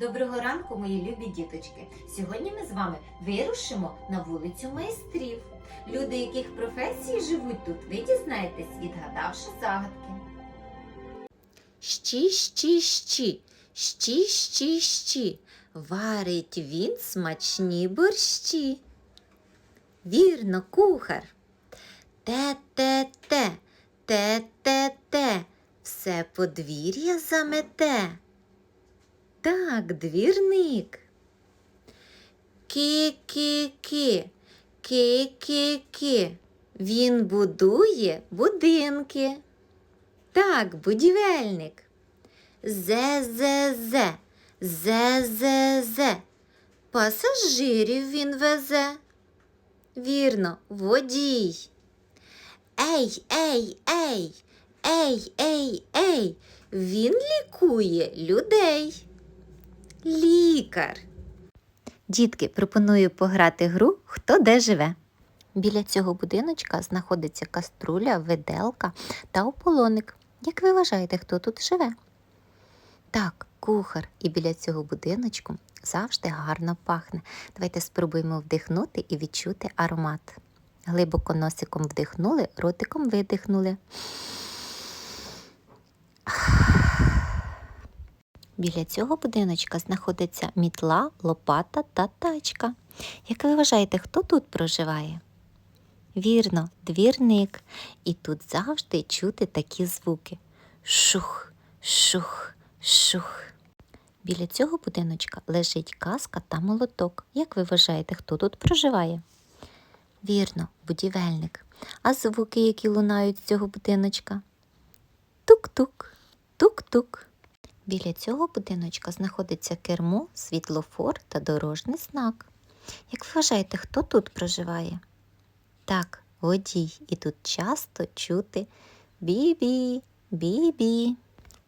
Доброго ранку, мої любі діточки. Сьогодні ми з вами вирушимо на вулицю майстрів. Люди, яких професій живуть тут, ви дізнаєтесь, відгадавши загадки. Щі, щі, щі, щі, щі, щі, варить він смачні борщі. Вірно, кухар. Те, те, те, те, те, те, все подвір'я замете. Так, двірник. Ки-ки-ки, ки-ки-ки, він будує будинки. Так, будівельник. Зе-зе-зе, зе-зе-зе. Пасажирів він везе. Вірно, водій. Ей, ей, ей, ей, ей, ей. Він лікує людей. Лікар. Дітки, пропоную пограти гру Хто де живе. Біля цього будиночка знаходиться каструля, виделка та ополоник. Як ви вважаєте, хто тут живе? Так, кухар. І біля цього будиночку завжди гарно пахне. Давайте спробуємо вдихнути і відчути аромат. Глибоко носиком вдихнули, ротиком видихнули. Біля цього будиночка знаходиться мітла, лопата та тачка. Як ви вважаєте, хто тут проживає? Вірно, двірник. І тут завжди чути такі звуки. Шух, шух, шух. Біля цього будиночка лежить каска та молоток. Як ви вважаєте, хто тут проживає? Вірно, будівельник. А звуки, які лунають з цього будиночка? Тук-тук, тук-тук. Біля цього будиночка знаходиться кермо, світлофор та дорожній знак. Як ви вважаєте, хто тут проживає? Так, водій, і тут часто чути бі-бі, бі-бі.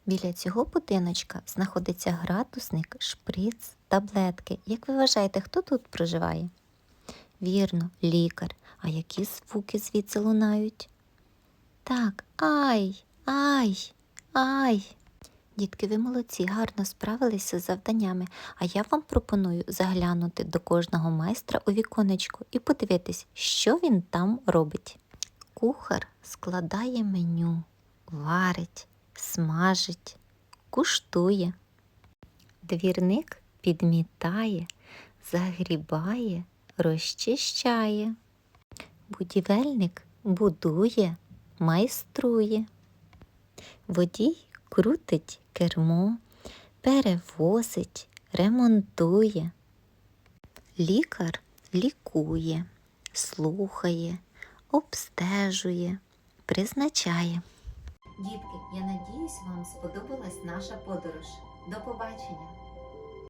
Біля цього будиночка знаходиться градусник, шприц, таблетки. Як ви вважаєте, хто тут проживає? Вірно, лікар. А які звуки звідси лунають? Так, ай, ай, ай. Дітки, ви молодці, гарно справилися з завданнями, а я вам пропоную заглянути до кожного майстра у віконечку і подивитись, що він там робить. Кухар складає меню, варить, смажить, куштує. Двірник підмітає, загрібає, розчищає. Будівельник будує, майструє. Водій крутить кермо, перевозить, ремонтує. Лікар лікує, слухає, обстежує, призначає. Дітки, я надіюсь, вам сподобалась наша подорож. До побачення!